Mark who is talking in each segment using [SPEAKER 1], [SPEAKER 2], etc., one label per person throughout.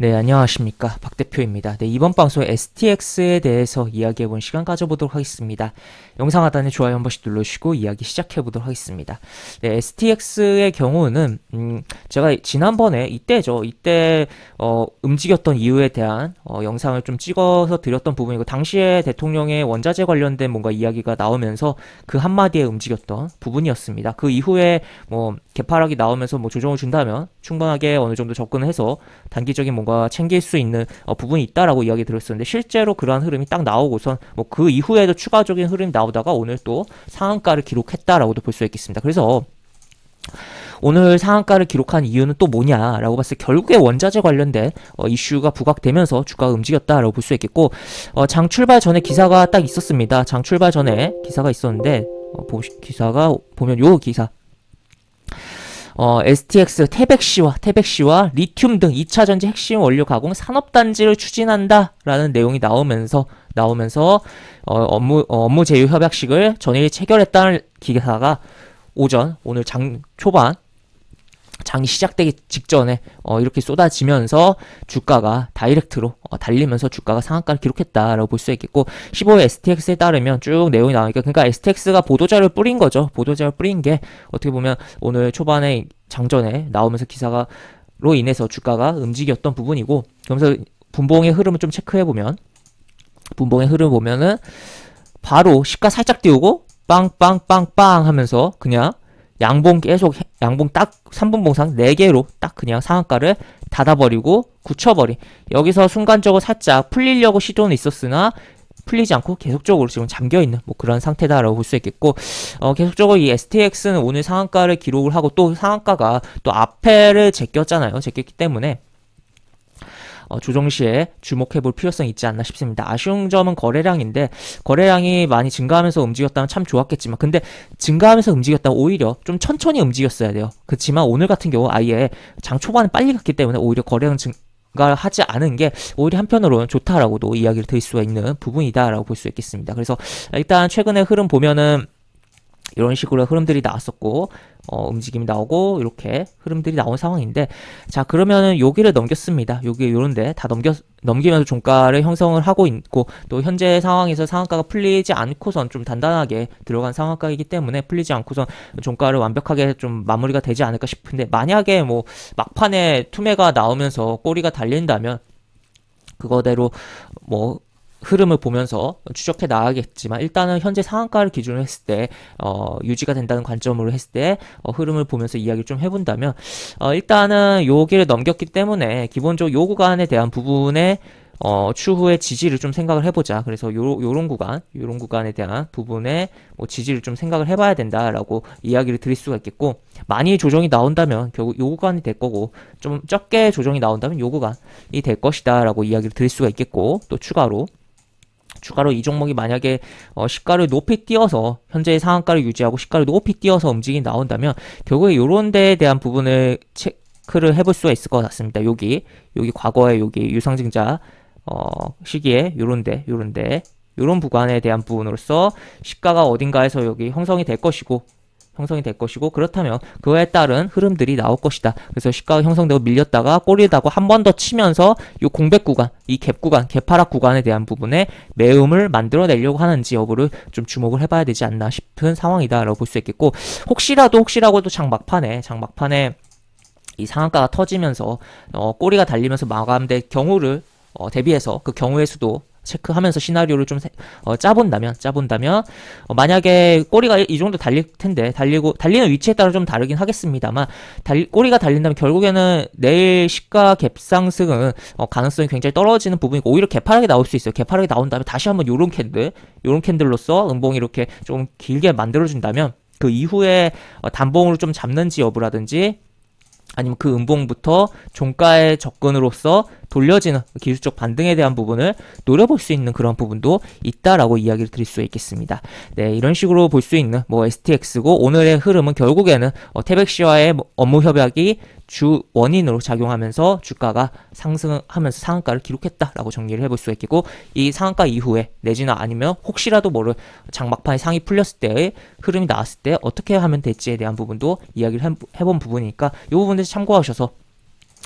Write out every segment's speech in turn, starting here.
[SPEAKER 1] 네, 안녕하십니까. 박 대표입니다. 네, 이번 방송 STX에 대해서 이야기해 본 시간 가져보도록 하겠습니다. 영상 하단에 좋아요 한 번씩 눌러주시고 이야기 시작해 보도록 하겠습니다. 네, STX의 경우는, 음, 제가 지난번에 이때죠. 이때, 어, 움직였던 이유에 대한, 어, 영상을 좀 찍어서 드렸던 부분이고, 당시에 대통령의 원자재 관련된 뭔가 이야기가 나오면서 그 한마디에 움직였던 부분이었습니다. 그 이후에 뭐, 개파락이 나오면서 뭐 조정을 준다면 충분하게 어느 정도 접근을 해서 단기적인 뭔가 챙길 수 있는 어, 부분이 있다라고 이야기 들었었는데 실제로 그러한 흐름이 딱 나오고선 뭐 그 이후에도 추가적인 흐름이 나오다가 오늘 또 상한가를 기록했다라고도 볼 수 있겠습니다. 그래서 오늘 상한가를 기록한 이유는 또 뭐냐라고 봤을 때 결국에 원자재 관련된 어, 이슈가 부각되면서 주가가 움직였다라고 볼 수 있겠고 어, 장 출발 전에 기사가 딱 있었습니다. 장 출발 전에 기사가 있었는데 어, 기사가 보면 요 기사 어, STX 태백시와 태백시와 리튬 등 2차 전지 핵심 원료 가공 산업 단지를 추진한다라는 내용이 나오면서 나오면서 어, 업무 어, 업무 제휴 협약식을 전일 체결했다는 기사가 오전 오늘 장 초반 장이 시작되기 직전에 어, 이렇게 쏟아지면서 주가가 다이렉트로 어, 달리면서 주가가 상한가를 기록했다라고 볼 수 있겠고 15일 STX에 따르면 쭉 내용이 나오니까 그러니까 STX가 보도자료를 뿌린 거죠. 보도자료 뿌린 게 어떻게 보면 오늘 초반에 장전에 나오면서 기사가 로 인해서 주가가 움직였던 부분이고 그러면서 분봉의 흐름을 좀 체크해 보면 분봉의 흐름 보면은 바로 시가 살짝 띄우고 빵빵빵빵 하면서 그냥 양봉 계속 해- 양봉 딱 3분 봉상 4개로 딱 그냥 상한가를 닫아버리고 굳혀버린 여기서 순간적으로 살짝 풀리려고 시도는 있었으나 풀리지 않고 계속적으로 지금 잠겨있는 뭐 그런 상태다라고 볼 수 있겠고 어, 계속적으로 이 STX는 오늘 상한가를 기록을 하고 또 상한가가 또 앞에를 제꼈잖아요. 제꼈기 때문에. 어, 조정 시에 주목해 볼 필요성이 있지 않나 싶습니다. 아쉬운 점은 거래량인데 거래량이 많이 증가하면서 움직였다면 참 좋았겠지만 근데 증가하면서 움직였다면 오히려 좀 천천히 움직였어야 돼요. 그렇지만 오늘 같은 경우 아예 장 초반에 빨리 갔기 때문에 오히려 거래량 증가를 하지 않은 게 오히려 한편으로는 좋다라고도 이야기를 드릴 수가 있는 부분이다라고 볼 수 있겠습니다. 그래서 일단 최근의 흐름 보면은 이런 식으로 흐름들이 나왔었고 어, 움직임이 나오고 이렇게 흐름들이 나온 상황인데 자 그러면은 여기를 넘겼습니다. 여기 요런데 다 넘겨 넘기면서 종가를 형성을 하고 있고 또 현재 상황에서 상한가가 풀리지 않고선 좀 단단하게 들어간 상한가이기 때문에 풀리지 않고선 종가를 완벽하게 좀 마무리가 되지 않을까 싶은데 만약에 뭐 막판에 투매가 나오면서 꼬리가 달린다면 그거대로 뭐 흐름을 보면서 추적해 나가겠지만 일단은 현재 상한가를 기준으로 했을 때 어, 유지가 된다는 관점으로 했을 때 어, 흐름을 보면서 이야기를 좀 해본다면 어, 일단은 여기를 넘겼기 때문에 기본적으로 요 구간에 대한 부분에 어, 추후에 지지를 좀 생각을 해보자. 그래서 요, 요런 구간, 요런 구간에 대한 부분에 뭐 지지를 좀 생각을 해봐야 된다라고 이야기를 드릴 수가 있겠고, 많이 조정이 나온다면 결국 요 구간이 될 거고, 좀 적게 조정이 나온다면 요 구간이 될 것이다라고 이야기를 드릴 수가 있겠고, 또 추가로 추가로 이 종목이 만약에 어, 시가를 높이 띄어서 현재의 상한가를 유지하고 시가를 높이 띄어서 움직임이 나온다면 결국에 요런 데에 대한 부분을 체크를 해볼 수가 있을 것 같습니다. 여기 여기 과거에 여기 유상증자 어, 시기에 요런데 요런데 요런 구간에 대한 부분으로서 시가가 어딘가에서 여기 형성이 될 것이고 형성이 될 것이고 그렇다면 그에 따른 흐름들이 나올 것이다. 그래서 시가가 형성되고 밀렸다가 꼬리다고 한 번 더 치면서 이 공백 구간, 이 갭 구간, 갭하락 구간에 대한 부분에 매음을 만들어내려고 하는지 여부를 좀 주목을 해봐야 되지 않나 싶은 상황이다라고 볼 수 있겠고 혹시라도 혹시라고도 장 막판에 장 막판에 이 상한가가 터지면서 어, 꼬리가 달리면서 마감될 경우를 어, 대비해서 그 경우의 수도 체크하면서 시나리오를 좀 세- 어, 짜본다면 짜본다면 어, 만약에 꼬리가 이 정도 달릴 텐데 달리고 달리는 위치에 따라 좀 다르긴 하겠습니다만 달, 꼬리가 달린다면 결국에는 내일 시가 갭 상승은 어, 가능성이 굉장히 떨어지는 부분이고 오히려 개파락이 나올 수 있어요. 개파락이 나온 다음에 다시 한번 요런 캔들 요런 캔들로서 음봉이 이렇게 좀 길게 만들어준다면 그 이후에 어, 단봉으로 좀 잡는지 여부라든지 아니면 그 음봉부터 종가의 접근으로서 돌려지는 기술적 반등에 대한 부분을 노려볼 수 있는 그런 부분도 있다라고 이야기를 드릴 수 있겠습니다. 네, 이런 식으로 볼 수 있는 뭐 STX고 오늘의 흐름은 결국에는 어, 태백시와의 뭐 업무 협약이 주 원인으로 작용하면서 주가가 상승하면서 상한가를 기록했다라고 정리를 해볼 수가 있겠고 이 상한가 이후에 내지는 아니면 혹시라도 모를 장막판에 상이 풀렸을 때의 흐름이 나왔을 때 어떻게 하면 될지에 대한 부분도 이야기를 해- 해본 부분이니까 이 부분을 참고하셔서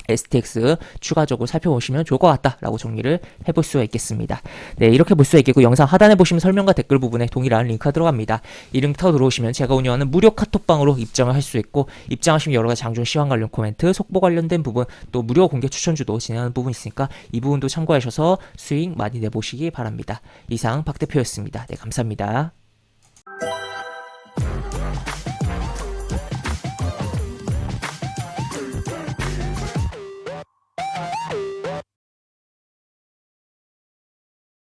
[SPEAKER 1] STX 추가적으로 살펴보시면 좋을 것 같다라고 정리를 해볼 수가 있겠습니다. 네, 이렇게 볼 수가 있겠고 영상 하단에 보시면 설명과 댓글 부분에 동일한 링크가 들어갑니다. 이 링크 타고 들어오시면 제가 운영하는 무료 카톡방으로 입장을 할 수 있고 입장하시면 여러 가지 장중 시황 관련 코멘트, 속보 관련된 부분, 또 무료 공개 추천주도 진행하는 부분 있으니까 이 부분도 참고하셔서 수익 많이 내보시기 바랍니다. 이상 박 대표였습니다. 네, 감사합니다.